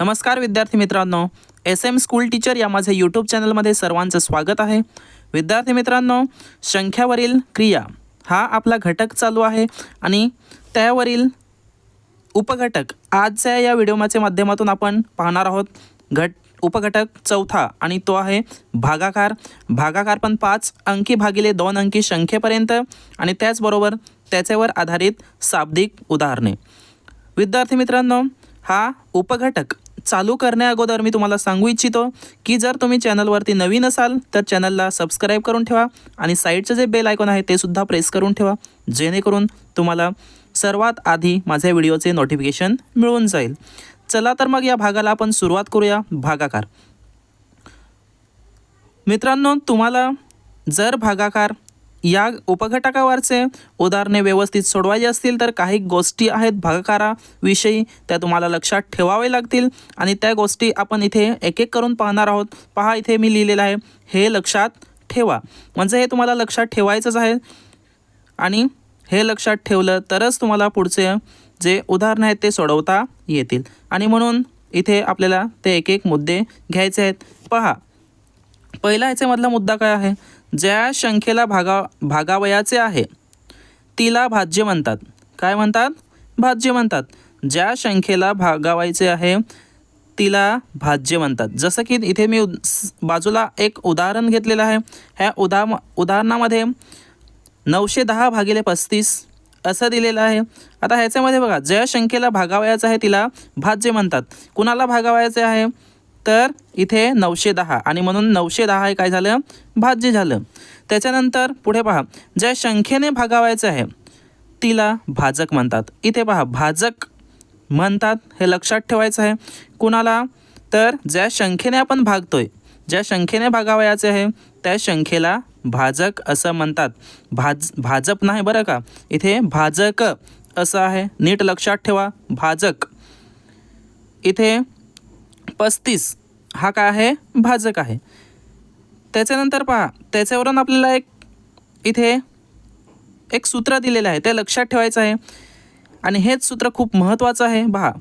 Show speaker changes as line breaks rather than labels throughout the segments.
नमस्कार विद्यार्थी मित्रांनो एस एम स्कूल टीचर या माझ्या यूट्यूब चॅनलमध्ये सर्वांचं स्वागत आहे. विद्यार्थी मित्रांनो संख्यावरील क्रिया हा आपला घटक चालू आहे आणि त्यावरील उपघटक आजच्या या व्हिडिओमाच्या माध्यमातून आपण पाहणार आहोत. घट उपघटक चौथा आणि तो आहे भागाकार. भागाकार पण पाच अंकी भागिले दोन अंकी संख्येपर्यंत आणि त्याचबरोबर त्याच्यावर आधारित शाब्दिक उदाहरणे. विद्यार्थी मित्रांनो हा उपघटक चालू करण्या अगोदर मी तुम्हाला सांगू इच्छितो की जर तुम्ही चॅनलवरती नवीन असाल तर चॅनलला सबस्क्राईब करून ठेवा आणि साईडचं जे बेल आयकॉन आहे ते सुद्धा प्रेस करून ठेवा जेणेकरून तुम्हाला सर्वात आधी माझ्या व्हिडिओचे नोटिफिकेशन मिळून जाईल. चला तर मग या भागाला आपण सुरुवात करूया भागाकार. मित्रांनो तुम्हाला जर भागाकार या उपघटकावरचे उदाहरणे व्यवस्थित सोडवायचे असतील तर काही गोष्टी आहेत भागाकाराविषयी त्या तुम्हाला लक्षात ठेवावे लागतील. आणि त्या गोष्टी आपण इथे एक एक करून पाहणार आहोत. पहा इथे मी लिहिलेलं आहे हे लक्षात ठेवा. म्हणजे हे तुम्हाला लक्षात ठेवायचंच आहे. आणि हे लक्षात ठेवलं तरच तुम्हाला पुढचे जे उदाहरणं आहेत ते सोडवता येतील. आणि म्हणून इथे आपल्याला ते एक एक मुद्दे घ्यायचे आहेत. पहा पहिला याच्यामधला मुद्दा काय आहे? ज्या शंखेला भागा भागावयाचे आहे तिला भाज्य म्हणतात. काय म्हणतात? भाज्य म्हणतात. ज्या शंखेला भागावायचे आहे तिला भाज्य म्हणतात. जसं की इथे मी उद- बाजूला एक उदाहरण घेतलेलं आहे. ह्या उदा उदाहरणामध्ये नऊशे दहा भागिले पस्तीस असं दिलेलं आहे. आता ह्याच्यामध्ये बघा ज्या संख्येला भागावयाचं आहे तिला भाज्य म्हणतात. कुणाला भागावायचे आहे? तर इथे नऊशे दहा. आणि म्हणून नऊशे दहा हे काय झालं? भाज्य झालं. त्याच्यानंतर पुढे पहा. ज्या संख्येने भागावायचं आहे तिला भाजक म्हणतात. इथे पहा भाजक म्हणतात हे लक्षात ठेवायचं आहे. कुणाला? तर ज्या संख्येने आपण भागतोय ज्या संख्येने भागावयाचे आहे त्या संख्येला भाजक असं म्हणतात. भाज भाजप नाही बरं का? इथे भाजक असं आहे. नीट लक्षात ठेवा. भाजक. इथे पस्तीस. हा काय आहे? भाजक आहे. त्याच्यानंतर पहा त्याच्यावरून आपल्याला एक इथे एक सूत्र दिलेलं आहे ते लक्षात ठेवायचं आहे. आणि हेच सूत्र खूप महत्त्वाचं आहे. पहा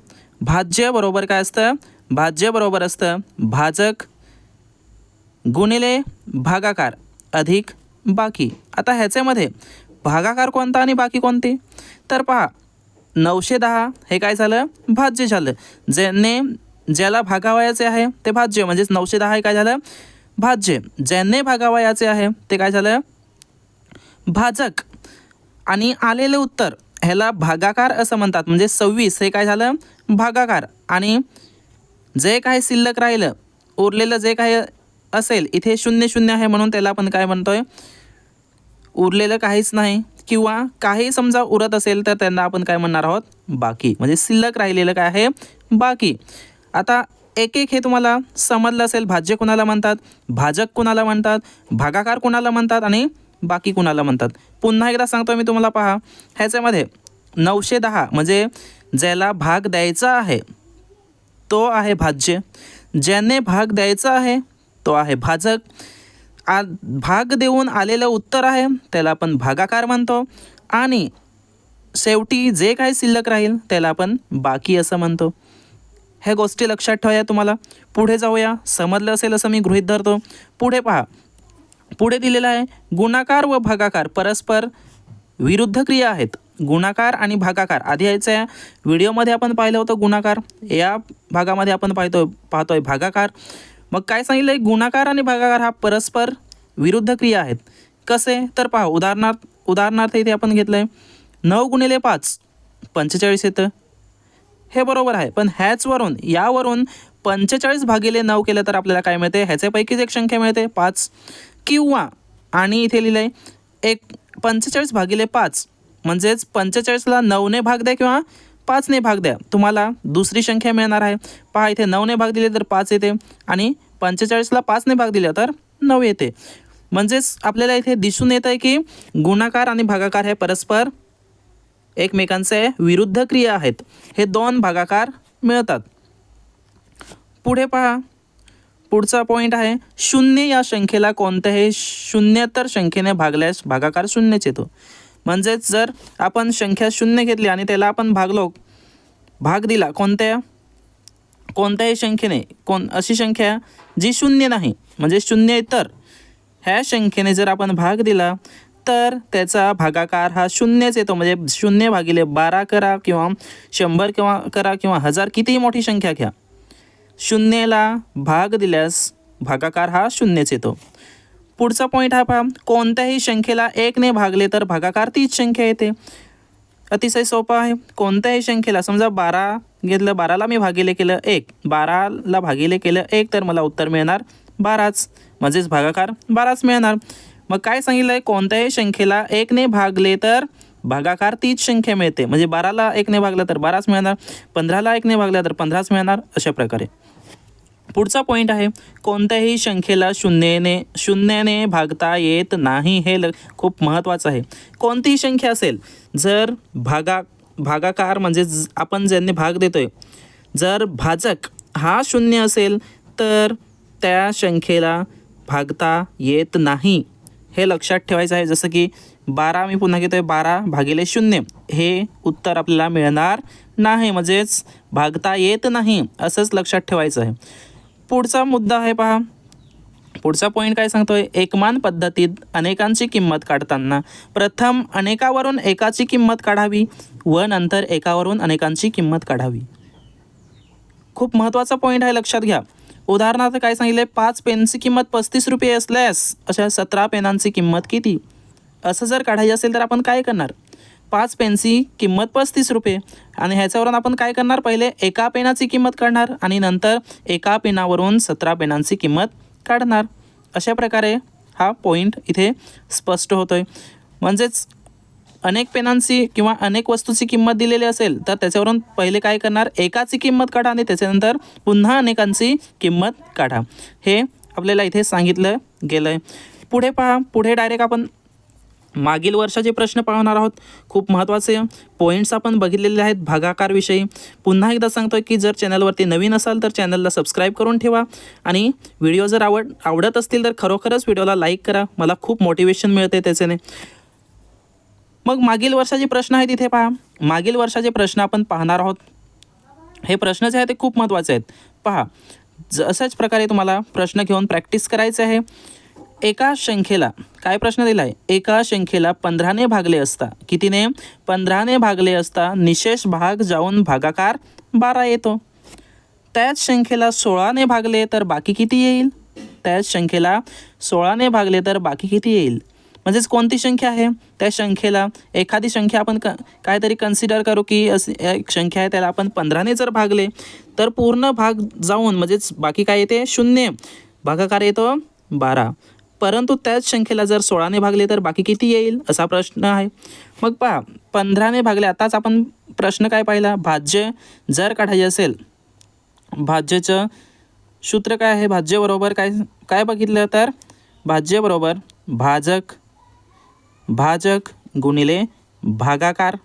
भाज्य बरोबर काय असतं? भाज्य बरोबर असतं भाजक गुणिले भागाकार अधिक बाकी. आता ह्याच्यामध्ये भागाकार कोणता आणि बाकी कोणते? तर पहा नऊशे दहा हे काय झालं? भाज्य झालं. ज्याने ज्याला भागावयाचे आहे ते भाज्य म्हणजेच नऊशे दहा हे काय झालं? भाज्य. ज्याने भागावयाचे आहे ते काय झालं? भाजक. आणि आलेले उत्तर ह्याला भागाकार असं म्हणतात. म्हणजे सव्वीस हे काय झालं? भागाकार. आणि जे काही शिल्लक राहिलं उरलेलं जे काही असेल इथे शून्य शून्य आहे म्हणून त्याला आपण काय म्हणतोय? उरलेलं काहीच नाही. किंवा काही समजा उरत असेल तर त्यांना आपण काय म्हणणार आहोत? बाकी. म्हणजे शिल्लक राहिलेलं काय आहे? बाकी. आता एक एक हे तुम्हाला समजलं असेल भाज्य कुणाला म्हणतात भाजक कुणाला म्हणतात भागाकार कुणाला म्हणतात आणि बाकी कुणाला म्हणतात. पुन्हा एकदा सांगतो मी तुम्हाला पहा ह्याच्यामध्ये नऊशे दहा म्हणजे ज्याला भाग द्यायचा आहे तो आहे भाज्य. ज्याने भाग द्यायचा आहे तो आहे भाजक. आ भाग देऊन आलेलं उत्तर आहे त्याला आपण भागाकार म्हणतो. आणि शेवटी जे काही शिल्लक राहील त्याला आपण बाकी असं म्हणतो. ह्या गोष्टी लक्षात ठेवाया तुम्हाला. पुढे जाऊया. समजलं असेल असं मी गृहित धरतो. पुढे पहा. पुढे दिलेलं आहे गुणाकार व भागाकार परस्पर विरुद्ध क्रिया आहेत. गुणाकार आणि भागाकार. आधी यायच्या व्हिडिओमध्ये आपण पाहिलं होतं गुणाकार. या भागामध्ये आपण पाहतो पाहतोय भागाकार. मग काय सांगितलं आहे गुणाकार आणि भागाकार हा परस्पर विरुद्ध क्रिया आहेत. कसे? तर पहा उदाहरणार्थ उदाहरणार्थ इथे आपण घेतलं आहे नऊ गुणिले पाच पंचेचाळीस येतं. हे बरोबर आहे. पण ह्याचवरून यावरून पंचेचाळीस भागिले नऊ केलं तर आपल्याला काय मिळते? ह्याच्यापैकीच एक संख्या मिळते पाच. किंवा आणि इथे लिहिलं आहे एक पंचेचाळीस भागिले पाच. म्हणजेच पंचेचाळीसला नऊने भाग द्या किंवा पाचने भाग द्या. तुम्हाला दुसरी संख्या मिळणार आहे. पहा इथे नऊने भाग दिले तर पाच येते. आणि पंचेचाळीसला पाचने भाग दिला तर नऊ येते. म्हणजेच आपल्याला इथे दिसून येत आहे की गुणाकार आणि भागाकार हे परस्पर एकमेकांचे विरुद्ध क्रिया आहेत. हे दोन भागाकार मिळतात. पुढे पहा. पुढचा पॉईंट आहे शून्य या संख्येला कोणत्याही शून्यतर संख्येने भागल्यास भागाकार शून्यच येतो. म्हणजेच जर आपण संख्या शून्य घेतली आणि त्याला आपण भागलो भाग दिला कोणत्या? कोणत्याही संख्येने कोण अशी संख्या जी शून्य नाही म्हणजे शून्य तर ह्या संख्येने जर आपण भाग दिला तर त्याचा भागाकार हा शून्यच येतो. म्हणजे शून्य भागिले बारा करा किंवा शंभर किंवा करा किंवा हजार कितीही मोठी संख्या घ्या. शून्यला भाग दिल्यास भागाकार हा शून्यच येतो. पुढचा पॉईंट हा पहा. कोणत्याही संख्येला एकने भागले तर भागाकार तीच संख्या येते. अतिशय सोपं आहे. कोणत्याही संख्येला समजा बारा घेतलं बाराला मी भागिले केलं एक. बाराला भागिले केलं एक तर मला उत्तर मिळणार बाराच. म्हणजेच भागाकार बाराच मिळणार. मग काय सांगितलं आहे कोणत्याही संख्येला एकने भागले तर भागाकार तीच संख्या मिळते. म्हणजे बाराला एकने भागलं तर बाराच मिळणार पंधराला एकने भागलं तर पंधराच मिळणार अशा प्रकारे. पुढचा पॉईंट आहे कोणत्याही संख्येला शून्यने शून्याने भागता येत नाही हे ल खूप महत्त्वाचं आहे. कोणतीही संख्या असेल जर भागा भागाकार म्हणजे ज- आपण ज्यांनी भाग देतोय जर भाजक हा शून्य असेल तर त्या संख्येला भागता येत नाही. हे लक्षात ठेवायचं आहे. जसं की बारा मी पुन्हा घेतो आहे बारा भागिले शून्य. हे उत्तर आपल्याला मिळणार नाही. म्हणजेच भागता येत नाही. असंच लक्षात ठेवायचं आहे. पुढचा मुद्दा आहे पहा. पुढचा पॉईंट काय सांगतोय? एकमान पद्धतीत अनेकांची किंमत काढताना. प्रथम अनेकावरून एकाची किंमत काढावी व नंतर एकावरून अनेकांची किंमत काढावी. खूप महत्त्वाचा पॉईंट आहे. लक्षात घ्या. उदाहरणार्थ काय सांगितले पाच पेनची किंमत पस्तीस रुपये असल्यास अशा सतरा पेनांची किंमत किती? असं जर काढायची असेल तर आपण काय करणार? पाच पेनची किंमत पस्तीस रुपये. आणि ह्याच्यावरून आपण काय करणार? पहिले एका पेनाची किंमत काढणार आणि नंतर एका पेनावरून सतरा पेनांची किंमत काढणार. अशा प्रकारे हा पॉईंट इथे स्पष्ट होतो आहे म्हणजेच अनेक पेनांची किंवा अनेक वस्तूची किंमत दिलेली असेल तर त्याच्यावरून पहिले काय करणार? एकाची किंमत काढा आणि त्याच्यानंतर पुन्हा अनेकांची किंमत काढा. हे आपल्याला इथे सांगितलं गेलं आहे पुढे पहा पुढे डायरेक्ट आपण मागील वर्षाचे प्रश्न पाहणार आहोत. खूप महत्त्वाचे पॉईंट्स आपण बघितलेले आहेत भागाकारविषयी. पुन्हा एकदा सांगतो की जर चॅनलवरती नवीन असाल तर चॅनलला सबस्क्राईब करून ठेवा. आणि व्हिडिओ जर आवड आवडत असतील तर खरोखरच व्हिडिओला लाईक करा. मला खूप मोटिवेशन मिळते त्याच्याने. मग मागील वर्षाचे प्रश्न आहेत इथे पहा. मागील वर्षाचे प्रश्न आपण पाहणार आहोत. हे प्रश्न जे आहेत ते खूप महत्त्वाचे आहेत. पहा जशाच अशाच प्रकारे तुम्हाला प्रश्न घेऊन प्रॅक्टिस करायचे आहे. एका संख्येला काय प्रश्न दिला आहे एका संख्येला पंधराने भागले असता कितीने? पंधराने भागले असता निशेष भाग जाऊन भागाकार बारा येतो. त्याच संख्येला सोळाने भागले तर बाकी किती येईल? त्याच संख्येला सोळाने भागले तर बाकी किती येईल? म्हणजेच कोणती संख्या आहे? त्या संख्येला एखादी संख्या आपण क काहीतरी कन्सिडर करू की अशी एक संख्या आहे त्याला आपण पंधराने जर भागले तर पूर्ण भाग जाऊन म्हणजेच बाकी काय येते? शून्य. भागाकार येतो बारा. परंतु त्याच संख्येला जर सोळाने भागले तर बाकी किती येईल? असा प्रश्न आहे. मग पहा पंधराने भागले आताच आपण प्रश्न काय पाहिला? भाज्य जर काढायचे असेल भाज्याचं सूत्र काय आहे? भाज्य बरोबर काय काय बघितलं तर? भाज्य बरोबर भाजक भाजक गुणिले भागाकार.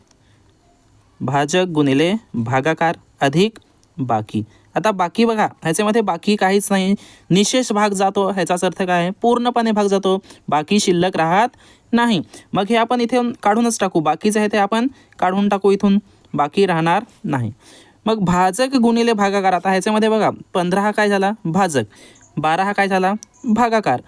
भाजक गुणिले भागाकार अधिक बाकी. आता बाकी बघा ह्याच्यामध्ये बाकी काहीच नाही. निशेष भाग जातो ह्याचाच अर्थ काय आहे? पूर्णपणे भाग जातो. बाकी शिल्लक राहत नाही. मग हे आपण इथे काढूनच टाकू. बाकीचं आहे ते आपण काढून टाकू इथून. बाकी राहणार नाही. मग भाजक गुणिले भागाकार. आता ह्याच्यामध्ये बघा पंधरा हा काय झाला? भाजक. बारा हा काय झाला? भागाकार.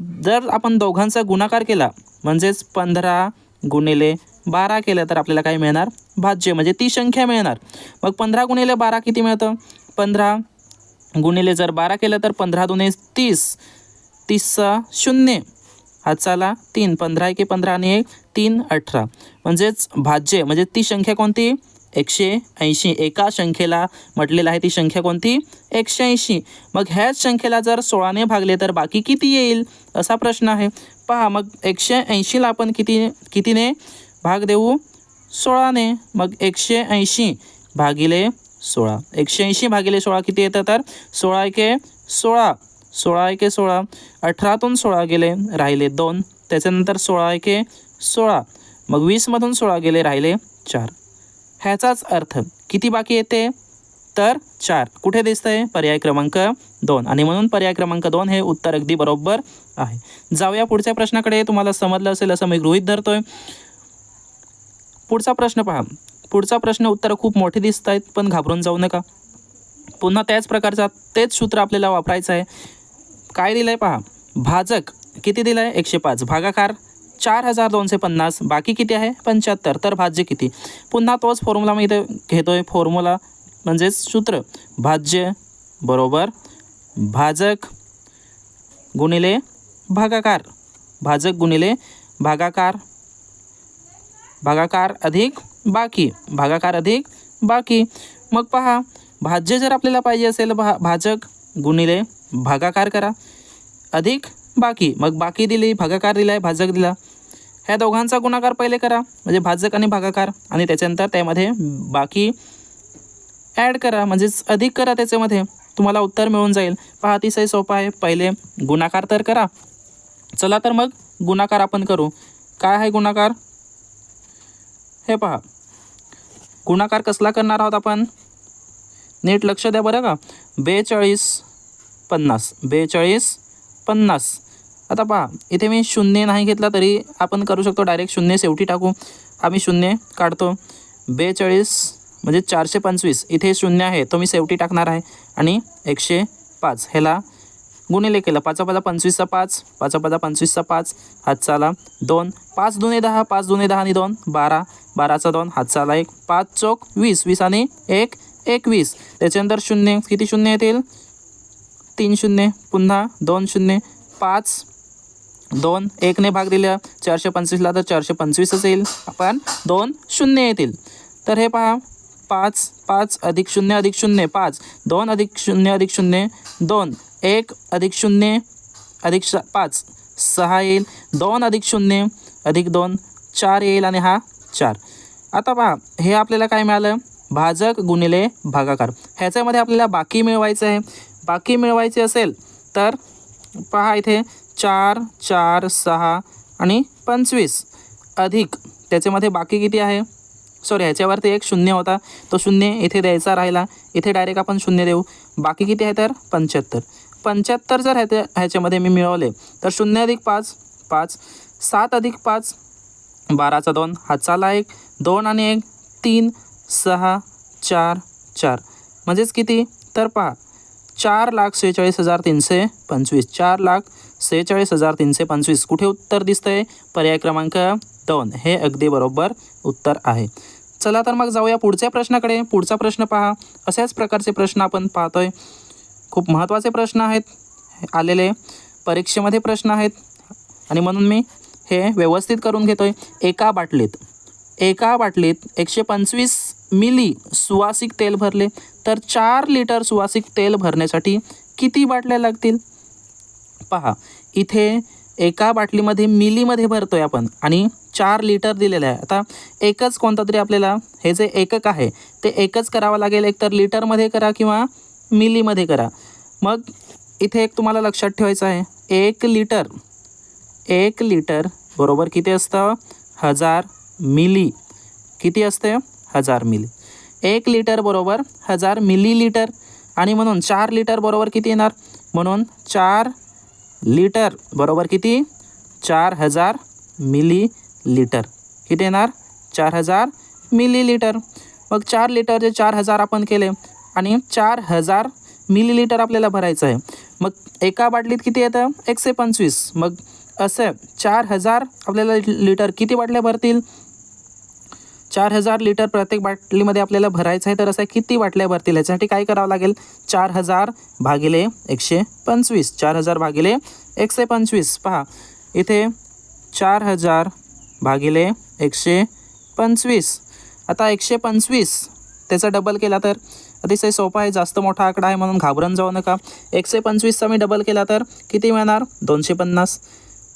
जर आपण दोघांचा गुणाकार केला म्हणजेच पंधरा गुणिले बारा केलं तर आपल्याला काय मिळणार? भाज्य म्हणजे ती संख्या मिळणार. मग पंधरा गुणिले बारा किती मिळतं? पंधरा गुणिले जर बारा केलं तर पंधरा दुने तीस. तीसचा शून्य. हातचाला तीन. पंधरा एके पंधरा आणि एक तीन अठरा. म्हणजेच भाज्य म्हणजे ती संख्या कोणती? एकशे ऐंशी एका संख्येला म्हटलेलं आहे. ती संख्या कोणती? एकशे ऐंशी. मग ह्याच संख्येला जर सोळाने भागले तर बाकी किती येईल? असा प्रश्न आहे. पहा मग एकशे ऐंशीला आपण किती कितीने भाग देऊ? सोळाने. मग एकशे ऐंशी भागिले सोळा. एकशे ऐंशी भागिले सोळा किती येतं तर? सोळा एके सोळा. सोळा एके सोळा. अठरातून सोळा गेले राहिले दोन. त्याच्यानंतर सोळा एके सोळा. मग वीसमधून सोळा गेले राहिले चार. ह्याचाच अर्थ किती बाकी येते तर चार. कुठे दिसतंय? पर्याय क्रमांक दोन. आणि म्हणून पर्याय क्रमांक दोन हे उत्तर अगदी बरोबर आहे. जाऊया पुढच्या प्रश्नाकडे. तुम्हाला समजलं असेल असं मी गृहित धरतोय. पुढचा प्रश्न पहा. पुढचा प्रश्न उत्तर खूप मोठे दिसत आहेत पण घाबरून जाऊ नका. पुन्हा त्याच प्रकारचा तेच सूत्र आपल्याला वापरायचं आहे. काय दिलं आहे पहा? भाजक. किती दिलं आहे एकशे पाच. भागाकार. चार हजार दोनशे पन्नास. बाकी किती आहे? पंच्याहत्तर. तर भाज्य किती? पुन्हा तोच फॉर्म्युला मी इथे घेतो आहे फॉर्म्युला म्हणजेच सूत्र. भाज्य बरोबर. भाजक गुणिले भागाकार. भाजक गुणिले भागाकार. भागाकार अधिक बाकी. भागाकार अधिक बाकी. मग पहा भाज्य जर आपल्याला पाहिजे असेल भा भाजक गुणिले भागाकार करा. अधिक बाकी. मग बाकी दिली भागाकार दिला आहे भाजक दिला. ह्या दोघांचा गुणाकार पहिले करा. म्हणजे भाजक आणि भागाकार. आणि त्याच्यानंतर त्यामध्ये बाकी ॲड करा. म्हणजेच अधिक करा त्याच्यामध्ये. तुम्हाला उत्तर मिळून जाईल. पहा अतिशय सोपा आहे. पहिले गुणाकार तर करा. चला तर मग गुणाकार आपण करू. काय आहे गुणाकार? हे पहा. गुणाकार कसला करणार आहोत आपण? नीट लक्ष द्या बरं का. बेचाळीस पन्नास. बेचाळीस पन्नास. आता पहा इथे मी शून्य नाही घेतला तरी आपण करू शकतो डायरेक्ट शून्य शेवटी टाकू. आम्ही शून्य काढतो. बेचाळीस म्हणजे चारशे पंचवीस. इथे शून्य आहे तो मी शेवटी टाकणार आहे. आणि एकशे पाच. ह्याला गुणिले केलं. पाचा पाचा पंचवीसचा पाच. पाचा पाचा पंचवीसचा पाच. हातचाला दोन. पाच दुने दहा. पाच दुने दहा आणि दोन. बारा. बाराचा दोन. हातचाला एक. पाच चौक वीस. वीस आणि एक. एकवीस. त्याच्यानंतर शून्य. किती शून्य येतील? तीन शून्य. पुन्हा दोन शून्य. पाच. दोन एकने भाग दिला चारशे पंचवीसला तर चारशे पंचवीसच येईल. पण दोन शून्य येतील. तर हे पहा पाच पाच अधिक शून्य अधिक शून्य पाच. दोन अधिक शून्य अधिक शून्य दोन. एक अधिक शून्य अधिक श पाच. सहा येईल. दोन अधिक शून्य अधिक दोन. चार येईल आणि हा चार. आता पहा हे आपल्याला काय मिळालं? भाजक गुणिले भागाकार. ह्याच्यामध्ये आपल्याला बाकी मिळवायचं आहे. बाकी मिळवायचे असेल तर पहा इथे चार चार सहा आणि पंचवीस अधिक त्याच्यामध्ये बाकी किती आहे? सॉरी ह्याच्यावरती एक शून्य होता. तो शून्य इथे द्यायचा राहिला. इथे डायरेक्ट आपण शून्य देऊ. बाकी किती आहे तर? पंच्याहत्तर. पंच्याहत्तर जर ह्याच्या ह्याच्यामध्ये मी मिळवले तर शून्य अधिक पाच पाच. सात अधिक पाच बाराचा दोन. हातचाला एक. दोन आणि एक तीन सहा चार चार. म्हणजेच किती? तर पहा चार लाख सेहेचाळीस हजार तीनशे पंचवीस. चार लाख सेहेचाळीस हजार तीनशे पंचवीस. कुठे उत्तर दिसतंय? पर्याय क्रमांक दोन. हे अगदी बरोबर उत्तर आहे. चला तर मग जाऊया पुढच्या प्रश्नाकडे. पुढचा प्रश्न पहा. अशाच प्रकारचे प्रश्न आपण पाहतोय. खूप महत्त्वाचे प्रश्न आहेत. आलेले परीक्षेमध्ये प्रश्न आहेत. आणि म्हणून मी हे व्यवस्थित करून घेतोय. एका बाटलीत एका बाटलीत एकशे पंचवीस मिली सुवासिक तेल भरले. तर चार लिटर सुवासिक तेल भरण्यासाठी किती बाटल्या लागतील? पहा इथे एका बाटलीमध्ये मिलीमध्ये भरतो आहे आपण आणि चार लिटर दिलेलं आहे. आता एकच कोणता तरी आपल्याला हे जे एकक आहे ते एकच करावं लागेल. एकतर लिटरमध्ये करा किंवा मिलीमध्ये करा. मग इथे एक तुम्हाला लक्षात ठेवायचं आहे. एक लिटर एक लिटर बरोबर किती असतं? हजार मिली. किती असते? हजार मिली. एक लिटर बरोबर हजार मिली लिटर आणि म्हणून चार लिटर बरोबर किती येणार? म्हणून चार लिटर बरोबर किती? चार हजार मिली लिटर किती येणार? चार हजार मिली लिटर मग चार लिटरचे चार हजार आपण केले आणि चार हजार मिली लिटर आपल्याला भरायचं आहे. मग एका बाटलीत किती येतं? एकशे पंचवीस. मग असं चार हजार आपल्याला लिटर किती बाटल्या भरतील? चार हजार लिटर प्रत्येक बाटलीमध्ये आपल्याला भरायचं आहे. तर असं किती बाटल्या भरतील? याच्यासाठी काय करावं लागेल? चार हजार भागिले एकशे पंचवीस. चार हजार भागिले एकशे पंचवीस. पहा इथे चार हजार भागिले एकशे पंचवीस. आता एकशे पंचवीस त्याचा डबल केला तर अतिशय सोपा आहे. जास्त मोठा आकडा आहे म्हणून घाबरून जाऊ नका. एकशे पंचवीसचा मी डबल केला तर किती मिळणार? दोनशे पन्नास.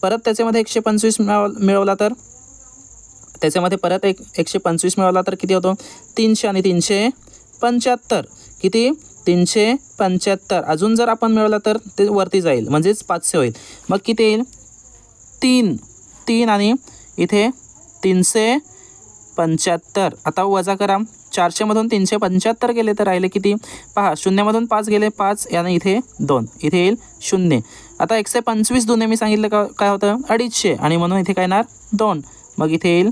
परत त्याच्यामध्ये एकशे पंचवीस मिळव मिळवला तर त्याच्यामध्ये परत एक एकशे पंचवीस मिळवला तर किती होतो? तीनशे आणि तीनशे पंच्याहत्तर. किती? तीनशे पंच्याहत्तर. अजून जर आपण मिळवला तर ते वरती जाईल. म्हणजेच पाचशे होईल. मग किती येईल? तीन. तीन आणि इथे तीनशे पंच्याहत्तर. आता वजा करा. चारशेमधून तीनशे पंच्याहत्तर गेले तर राहिले किती? पहा शून्यमधून पाच गेले पाच आणि इथे दोन. इथे येईल शून्य. आता एकशे पंचवीस दोन्ही मी सांगितलं का काय होतं? अडीचशे. आणि म्हणून इथे काय येणार? दोन. मग इथे येईल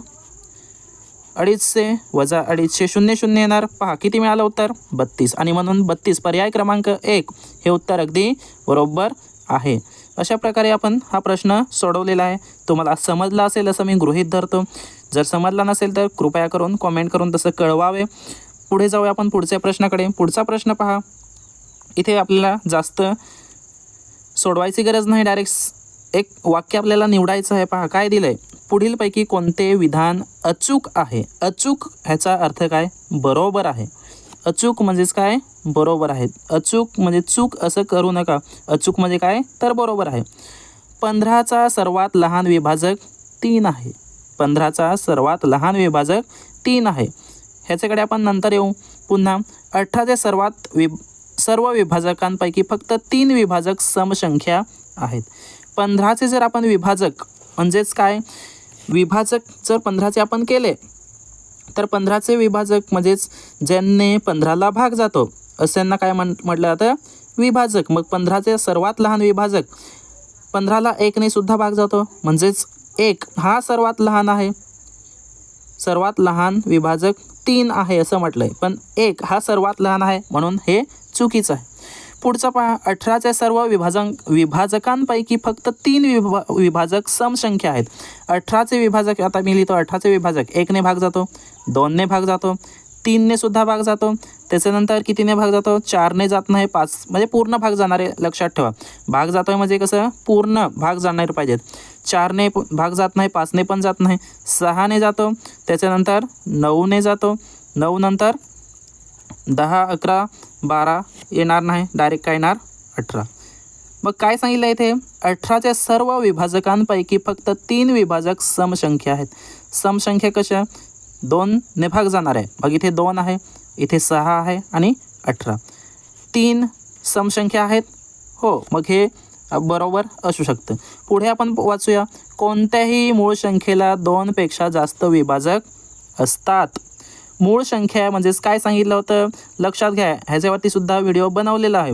अडीचशे वजा अडीचशे शून्य शून्य येणार. पहा किती मिळालं उत्तर? बत्तीस. आणि म्हणून बत्तीस. पर्याय क्रमांक एक हे उत्तर अगदी बरोबर आहे. अशा प्रकारे आपण हा प्रश्न सोडवलेला आहे. तुम्हाला समजला असेल असं मी गृहीत धरतो. जर समजला नसेल तर कृपया करून कॉमेंट करून तसं कळवावे. पुढे जाऊया आपण पुढच्या प्रश्नाकडे. पुढचा प्रश्न पहा. इथे आपल्याला जास्त सोडवायची गरज नाही. डायरेक्ट एक वाक्य आपल्याला निवडायचं आहे. पहा काय दिलंय? पुढीलपैकी कोणते विधान अचूक आहे? अचूक ह्याचा अर्थ काय? बरोबर आहे. अचूक म्हणजेच काय? बरोबर आहे. अचूक म्हणजे चूक असं करू नका. अचूक म्हणजे काय? तर बरोबर आहे. पंधराचा सर्वात लहान विभाजक तीन आहे. पंधराचा सर्वात लहान विभाजक तीन आहे. ह्याच्याकडे आपण नंतर येऊ. पुन्हा अठराचे सर्वात वि सर्व विभाजकांपैकी फक्त तीन विभाजक समसंख्या आहेत. पंधराचे जर आपण विभाजक म्हणजेच काय? विभाजक जर पंधराचे आपण केले तर पंधराचे विभाजक म्हणजेच ज्यांनी पंधराला भाग जातो अशांना काय म्हण म्हटलं जातं? विभाजक. मग पंधराचे सर्वात लहान विभाजक पंधराला एकने सुद्धा भाग जातो म्हणजेच एक हा सर्वात लहान आहे. सर्वात लहान विभाजक तीन आहे असं म्हटलं आहे पण एक हा सर्वात लहान आहे म्हणून हे चुकीचं आहे. पुढचा पहा अठराच्या सर्व विभाजन विभाजकांपैकी फक्त तीन विभा विभाजक समसंख्या आहेत. अठराचे विभाजक आता मी लिहितो अठराचे विभाजक एकने भाग जातो दोनने भाग जातो तीनने सुद्धा भाग जातो त्याच्यानंतर कितीने भाग जातो? चारने जात नाही पाच म्हणजे पूर्ण भाग जाणारे लक्षात ठेवा. भाग जातोय म्हणजे कसं? पूर्ण भाग जाणारे पाहिजेत. चारने भाग जात नाही पाचने पण जात नाही सहाने जातो त्याच्यानंतर नऊने जातो नऊ नंतर दहा अकरा बारा येणार नाही डायरेक्ट काय येणार? अठरा. मग काय सांगितलं इथे? अठराच्या सर्व विभाजकांपैकी फक्त तीन विभाजक समसंख्या आहेत. समसंख्या कशा? दोन ने भाग जाणार आहे. मग इथे दोन आहे इथे सहा आहे आणि अठरा. तीन समसंख्या आहेत. हो मग हे बरोबर असू शकतं. पुढे आपण वाचूया. कोणत्याही मूळ संख्येला दोनपेक्षा जास्त विभाजक असतात. मूळ संख्या म्हणजेच काय सांगितलं होतं? लक्षात घ्या ह्याच्यावरती सुद्धा व्हिडिओ बनवलेला आहे.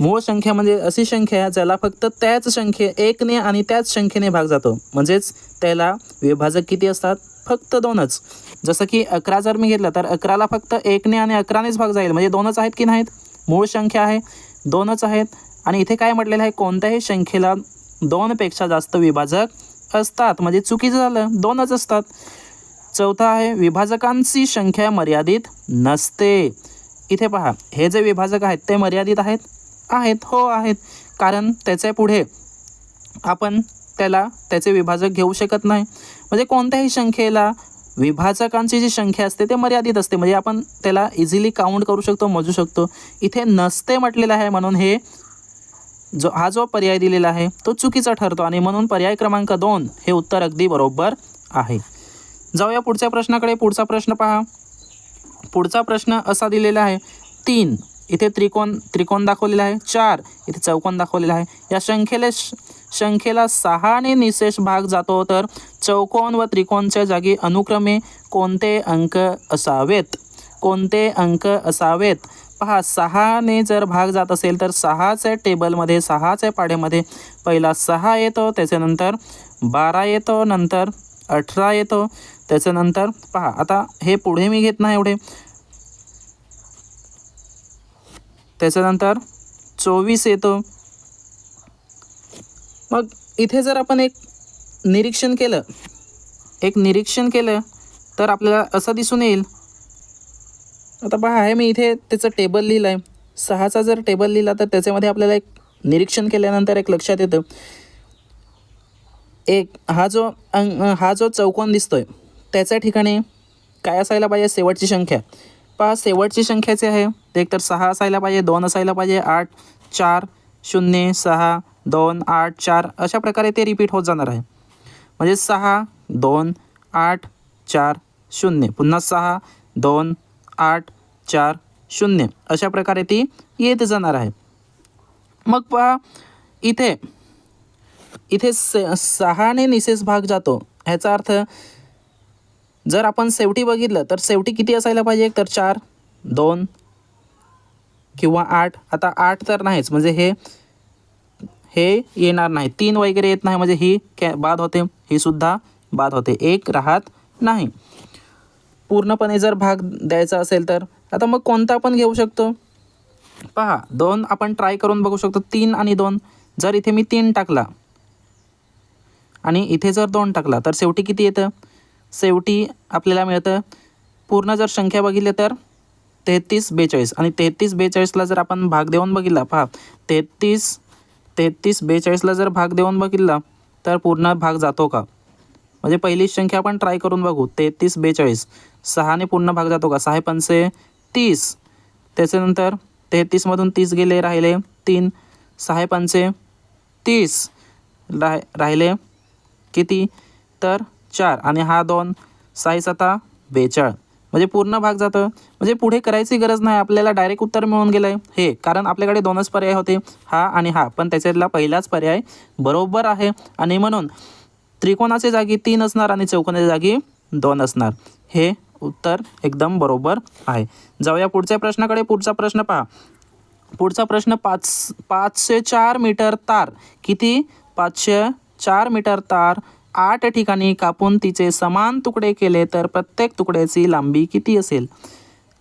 मूळ संख्या म्हणजे अशी संख्या ज्याला फक्त त्याच संख्ये एकने आणि त्याच संख्येने भाग जातो. म्हणजेच त्याला विभाजक किती असतात? फक्त दोनच. जसं की अकरा जर मी घेतलं तर अकराला फक्त एकने आणि अकरानेच भाग जाईल. म्हणजे दोनच आहेत की नाहीत? मूळ संख्या आहे दोनच आहेत. आणि इथे काय म्हटलेलं आहे? कोणत्याही संख्येला दोनपेक्षा जास्त विभाजक असतात. म्हणजे चुकीचं झालं दोनच असतात. चौथा आहे विभाजकांची संख्या मर्यादित नसते. इथे पहा हे जे विभाजक आहेत ते मर्यादित आहेत? आहेत हो आहेत. कारण त्याच्या पुढे आपण त्याला त्याचे विभाजक घेऊ शकत नाही. म्हणजे कोणत्याही संख्येला विभाजकांची जी संख्या असते ते मर्यादित असते. म्हणजे आपण त्याला इझिली काउंट करू शकतो मोजू शकतो. इथे नसते म्हटलेलं आहे म्हणून हे जो हा जो पर्याय दिलेला आहे तो चुकीचा ठरतो. आणि म्हणून पर्याय क्रमांक दोन हे उत्तर अगदी बरोबर आहे. जाऊया पुढच्या प्रश्नाकडे. पुढचा प्रश्न पहा. पुढचा प्रश्न असा दिलेला आहे. तीन. इथे त्रिकोण त्रिकोण दाखवलेला आहे. चार. इथे चौकोन दाखवलेला आहे. या संख्येला संख्येला सहाने निशेष भाग जातो. तर चौकोन व त्रिकोणच्या जागी अनुक्रमे कोणते अंक असावेत? कोणते अंक असावेत? पहा सहाने जर भाग जात असेल तर सहाच्या टेबलमध्ये सहाच्या पाढ्यामध्ये. पहिला सहा येतो त्याच्यानंतर बारा येतो नंतर अठरा येतो. त्याच्यानंतर पहा आता हे पुढे मी घेत नाही एवढे. त्याच्यानंतर चोवीस येतो. मग इथे जर आपण एक निरीक्षण केलं एक निरीक्षण केलं तर आपल्याला असं दिसून येईल. आता पहा आहे मी इथे त्याचं टेबल लिहिलं आहे सहाचा जर टेबल लिहिला तर त्याच्यामध्ये आपल्याला एक निरीक्षण केल्यानंतर एक लक्षात येतं. एक हा जो हा जो चौकोन दिसतोय त्याच्या ठिकाणी काय असायला पाहिजे? शेवटची संख्या. पहा शेवटची संख्याची आहे ते एकतर सहा असायला पाहिजे दोन असायला पाहिजे आठ चार शून्य सहा दोन आठ चार अशा प्रकारे ते रिपीट होत जाणार आहे. म्हणजे सहा दोन आठ चार शून्य. पुन्हा सहा दोन आठ चार शून्य. अशा प्रकारे ती येत जाणार आहे. मग पहा इथे इथे से सहाने निशेष भाग जातो. ह्याचा अर्थ जर आपण शेवटी बघितलं तर शेवटी किती असायला पाहिजे? तर चार दोन किंवा आठ. आता आठ तर नाहीच. म्हणजे हे हे येणार नाही. तीन वगैरे येत नाही. म्हणजे ही कॅ बाद होते. ही सुद्धा बाद होते. एक राहत नाही. पूर्णपणे जर भाग द्यायचा असेल तर. आता मग कोणता पण घेऊ शकतो. पहा दोन आपण ट्राय करून बघू शकतो. तीन आणि दोन. जर इथे मी तीन टाकला आणि इथे जर दोन टाकला तर शेवटी किती येतं? शेवटी आपल्याला मिळतं. पूर्ण जर संख्या बघितली तर तेहतीस बेचाळीस. आणि तेहतीस बेचाळीसला जर आपण भाग देऊन बघितला पहा. तेहतीस तेहतीस बेचाळीसला जर भाग देऊन बघितला तर पूर्ण भाग जातो का? म्हणजे पहिली संख्या आपण ट्राय करून बघू. तेहतीस बेचाळीस. सहाने पूर्ण भाग जातो का? सहा पंचे तीस. त्याच्यानंतर तेहतीसमधून तीस गेले राहिले तीन. सहा पंचे तीस. राह राहिले किती? तर चार आणि हा दोन साई सता बेचाळ. म्हणजे पूर्ण भाग जातं. म्हणजे पुढे करायची गरज नाही. आपल्याला डायरेक्ट उत्तर मिळून गेलं आहे हे कारण आपल्याकडे दोनच पर्याय होते. हा आणि हा. पण त्याच्यातला पहिलाच पर्याय बरोबर आहे. आणि म्हणून त्रिकोणाच्या जागी तीन असणार आणि चौकोनाच्या जागी दोन असणार. हे उत्तर एकदम बरोबर आहे. जाऊया पुढच्या प्रश्नाकडे. पुढचा प्रश्न पहा. पुढचा प्रश्न पाच पाचशे चार मीटर तार. किती? पाचशे चार मीटर तार. आठ ठिकाणी कापून तिचे समान तुकडे केले तर प्रत्येक तुकड्याची लांबी किती असेल?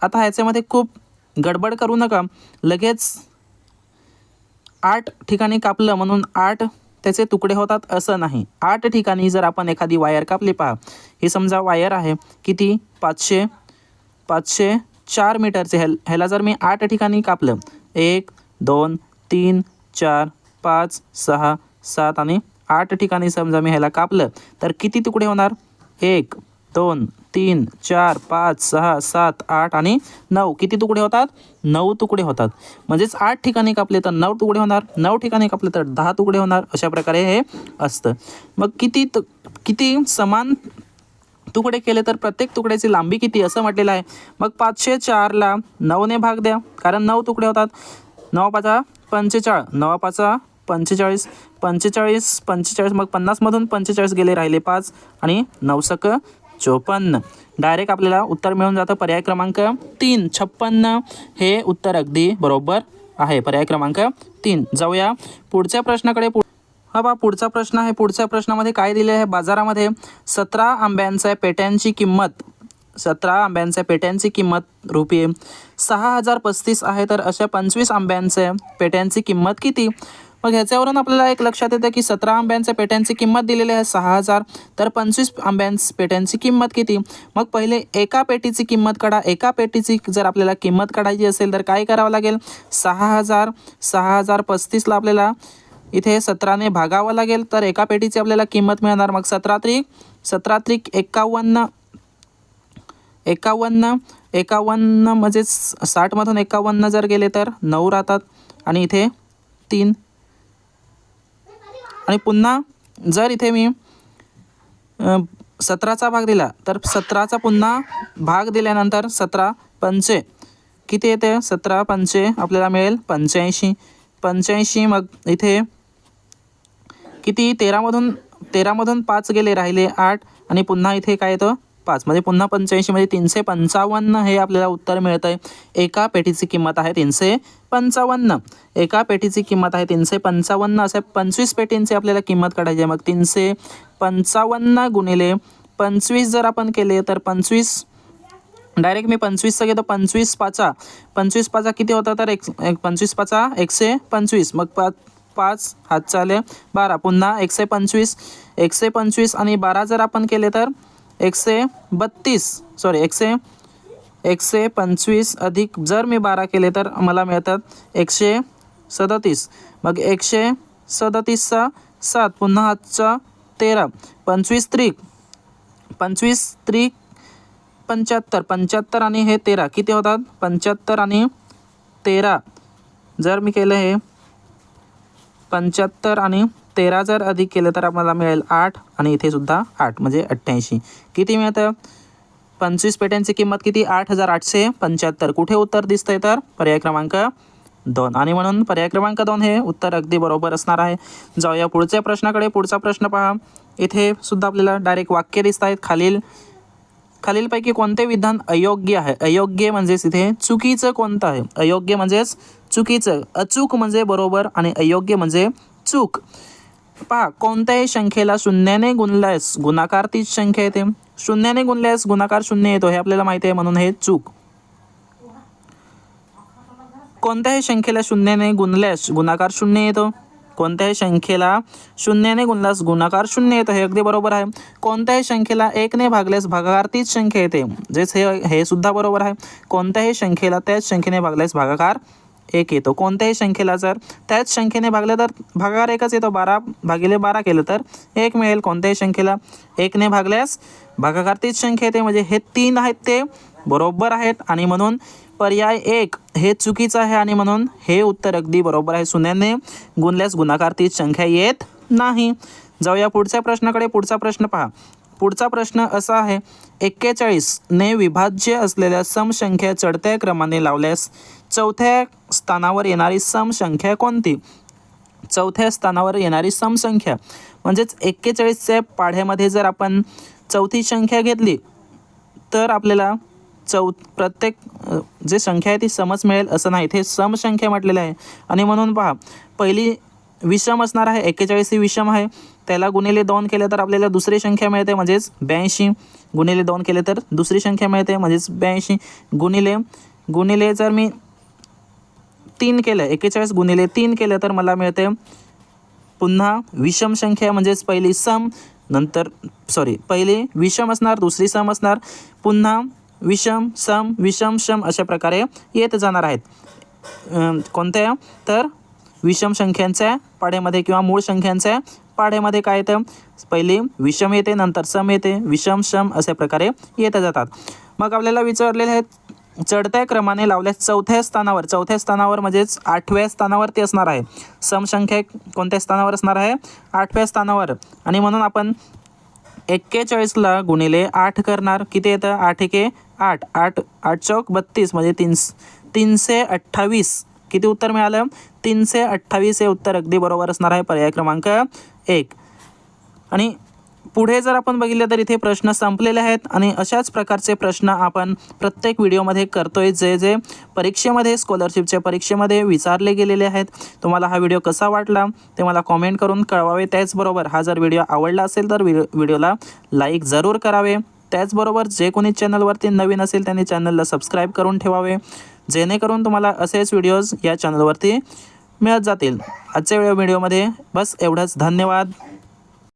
आता ह्याच्यामध्ये खूप गडबड करू नका. लगेच आठ ठिकाणी कापलं म्हणून आठ त्याचे तुकडे होतात असं नाही. आठ ठिकाणी जर आपण एखादी वायर कापली पहा ही समजा वायर आहे किती? पाचशे पाचशे चार मीटरचे. हेल ह्याला जर मी आठ ठिकाणी कापलं एक दोन तीन चार पाच सहा सात आणि आठ ठिकाणी समजा मी ह्याला कापलं तर किती तुकडे होणार? एक दोन तीन चार पाच सहा सात आठ आणि नऊ. किती तुकडे होतात? नऊ तुकडे होतात. म्हणजेच आठ ठिकाणी कापले तर नऊ तुकडे होणार नऊ ठिकाणी कापले तर दहा तुकडे होणार अशा प्रकारे हे असतं. मग किती तु किती समान तुकडे केले तर प्रत्येक तुकड्याची लांबी किती असं म्हटलेलं आहे. मग पाचशे चारला नऊने भाग द्या कारण नऊ तुकडे होतात. नऊ पाचा पंचेचाळ नवा पाचा पंचेचाळीस पंचेचाळीस पंचेचाळीस मग पन्नासमधून पंचेचाळीस गेले राहिले पाच आणि नऊसक चोपन्न. डायरेक्ट आपल्याला उत्तर मिळून जातं पर्याय क्रमांक तीन. छप्पन्न हे उत्तर अगदी बरोबर आहे. पर्याय क्रमांक तीन. जाऊया. पुढच्या प्रश्नाकडे पु हा बा पुढचा प्रश्न आहे. पुढच्या प्रश्नामध्ये काय दिले आहे? बाजारामध्ये सतरा आंब्यांच्या पेट्यांची किंमत सतरा आंब्यांच्या पेट्यांची किंमत रुपये सहा हजार पस्तीस आहे. तर अशा पंचवीस आंब्यांच्या पेट्यांची किंमत किती? मग ह्याच्यावरून आपल्याला एक लक्षात येतं की सतरा आंब्यांच्या पेट्यांची किंमत दिलेली आहे सहा हजार. तर पंचवीस आंब्यांस पेट्यांची किंमत किती? मग पहिले एका पेटीची किंमत काढा. एका पेटीची जर आपल्याला किंमत काढायची असेल तर काय करावं लागेल? सहा हजार. सहा हजार पस्तीसला आपल्याला इथे सतराने भागावं लागेल. तर एका पेटीची आपल्याला किंमत मिळणार. मग सतरा त्रिक सतरा त्रिक एकावन्न. एकावन्न एकावन्न म्हणजेच साठमधून एकावन्न जर गेले तर नऊ राहतात. आणि इथे तीन. आणि पुन्हा जर इथे मी सतराचा भाग दिला तर सतराचा पुन्हा भाग दिल्यानंतर सतरा पंचे. किती येते? सतरा पंचे आपल्याला मिळेल पंच्याऐंशी. पंच्याऐंशी मग इथे किती? तेरामधून तेरामधून पाच गेले राहिले आठ. आणि पुन्हा इथे काय येतं? पाच. म्हणजे पुन्हा पंच्याऐंशीमध्ये म्हणजे तीनशे पंचावन्न हे आपल्याला उत्तर मिळत आहे एका पेटीची किंमत आहे तीनशे पंचावन्न. एका पेटीची किंमत आहे तीनशे पंचावन्न. असे पंचवीस पेटींची आपल्याला किंमत काढायची आहे. मग तीनशे पंचावन्न गुणिले पंचवीस जर आपण केले तर पंचवीस. डायरेक्ट मी पंचवीसचं घेतो. पंचवीस पाचा. पंचवीस पाचा किती होता तर एक एक पंचवीस पाचा एकशे पंचवीस. मग पाच पाच हात चाले बारा. पुन्हा एकशे पंचवीस. एकशे पंचवीस आणि बारा जर आपण केले तर एकशे बत्तीस सॉरी एकशे एकशे पंचवीस अधिक जर मी बारा केले तर मला मिळतात एकशे सदतीस. मग एकशे सदतीसचा सात पुन्हा आजचा तेरा. पंचवीस त्रिक पंचवीस त्रिक पंच्याहत्तर. पंच्याहत्तर आणि हे तेरा किती होतात? पंच्याहत्तर आणि तेरा. जर मी केलं हे पंच्याहत्तर आणि तेरा जर अधिक केलं तर आम्हाला मिळेल आठ आणि इथे सुद्धा आठ म्हणजे अठ्ठ्याऐंशी. किती मिळतं? पंचवीस पेट्यांची किंमत किती? आठ हजार आठशे पंच्याहत्तर. कुठे उत्तर दिसतंय तर? पर्याय क्रमांक दोन. आणि म्हणून पर्याय क्रमांक दोन हे उत्तर अगदी बरोबर असणार आहे. जाऊया पुढच्या प्रश्नाकडे. पुढचा प्रश्न पहा. इथे सुद्धा आपल्याला डायरेक्ट वाक्य दिसत आहेत. खालील खालीलपैकी कोणते विधान अयोग्य आहे? अयोग्य म्हणजेच इथे चुकीचं कोणतं आहे? अयोग्य म्हणजेच चुकीचं. अचूक म्हणजे बरोबर आणि अयोग्य म्हणजे चूक. पहा कोणत्याही संख्येला शून्याने गुणल्यास गुणाकार तीच संख्या येते. शून्याने गुणल्यास गुणाकार शून्य येतो हे आपल्याला माहिती आहे म्हणून हे चूक. कोणत्याही संख्येला शून्याने गुणल्यास गुणाकार शून्य येतो. कोणत्याही संख्येला शून्याने गुणल्यास गुणाकार शून्य येतो हे अगदी बरोबर आहे. कोणत्याही संख्येला एकने भागल्यास भागाकार तीच संख्या येते. जेच हे हे सुद्धा बरोबर आहे. कोणत्याही संख्येला त्याच संख्येने भागल्यास भागाकार एक येतो. कोणत्याही संख्येला जर त्याच संख्येने भागलं तर भागाकार एकच येतो. बारा भागिले बारा केलं तर एक मिळेल. कोणत्याही संख्येला एकने भागल्यास भागाकार तीच संख्या येते. म्हणजे हे तीन आहेत ते बरोबर आहेत. आणि म्हणून पर्याय एक हे चुकीचं आहे आणि म्हणून हे उत्तर अगदी बरोबर आहे. शून्याने गुणल्यास गुणाकार तीच संख्या येत नाही. जाऊया पुढच्या प्रश्नाकडे. पुढचा प्रश्न पहा. पुढचा प्रश्न असा आहे. एक्केचाळीसने विभाज्य असलेल्या समसंख्या चढत्या क्रमाने लावल्यास चौथ्या स्थानावर येणारी समसंख्या कोणती? चौथ्या स्थानावर येणारी समसंख्या. म्हणजेच एक्केचाळीसच्या पाढ्यामध्ये जर आपण चौथी संख्या घेतली तर आपल्याला चौ प्रत्येक जे संख्या आहे ती समच मिळेल असं नाही. इथे समसंख्या म्हटलेलं आहे. आणि म्हणून पहा पहिली विषम असणार आहे एक्केचाळीस ही विषम आहे त्याला गुणिले दोन केले तर आपल्याला दुसरी संख्या मिळते म्हणजेच ब्याऐंशी. गुणिले दोन केले तर दुसरी संख्या मिळते म्हणजेच ब्याऐंशी. गुणिले गुणिले जर मी तीन केलं एकेचाळीस गुणिले तीन केलं तर मला मिळते पुन्हा विषम संख्या म्हणजेच पहिली सम नंतर सॉरी पहिली विषम असणार दुसरी सम असणार पुन्हा विषम सम विषम सम अशा प्रकारे येत जाणार आहेत. कोणत्या? तर विषम संख्यांच्या पाढ्यामध्ये किंवा मूळ संख्यांच्या पाढ्यामध्ये काय येतं? पहिली विषम येते नंतर सम येते विषम सम अशा प्रकारे येत जातात. मग आपल्याला विचारलेले आहेत चढत्या क्रमाने लावल्यास चौथ्या स्थानावर चौथ्या स्थानावर म्हणजेच आठव्या स्थानावर ते असणार आहे. समसंख्यक कोणत्या स्थानावर असणार आहे? आठव्या स्थानावर. आणि म्हणून आपण एक्केचाळीसला गुणिले आठ करणार. किती येतं? आठ एके आठ. आठ आठ चौक बत्तीस म्हणजे तीन तीनशे अठ्ठावीस. किती उत्तर मिळालं? तीनशे अठ्ठावीस हे उत्तर अगदी बरोबर असणार आहे पर्याय क्रमांक एक. आणि पुढे जर आपण बघितलं तर इथे प्रश्न संपलेले आहेत आणि अशाच प्रकारचे प्रश्न आपण प्रत्येक व्हिडिओमध्ये करतोय. जे जे परीक्षेमध्ये स्कॉलरशिपच्या परीक्षेमध्ये विचारले गेलेले आहेत. तुम्हाला हा व्हिडिओ कसा वाटला ते मला कॉमेंट करून कळवावे. त्याचबरोबर हा जर व्हिडिओ आवडला असेल तर व्हिडिओला लाईक जरूर करावे. त्याचबरोबर जे कोणी चॅनलवरती नवीन असेल त्यांनी चॅनलला सबस्क्राईब करून ठेवावे. जेणेकरून तुम्हाला असेच व्हिडिओज या चॅनलवरती मिळत जातील. आजच्या व्हिडिओमध्ये बस एवढंच. धन्यवाद.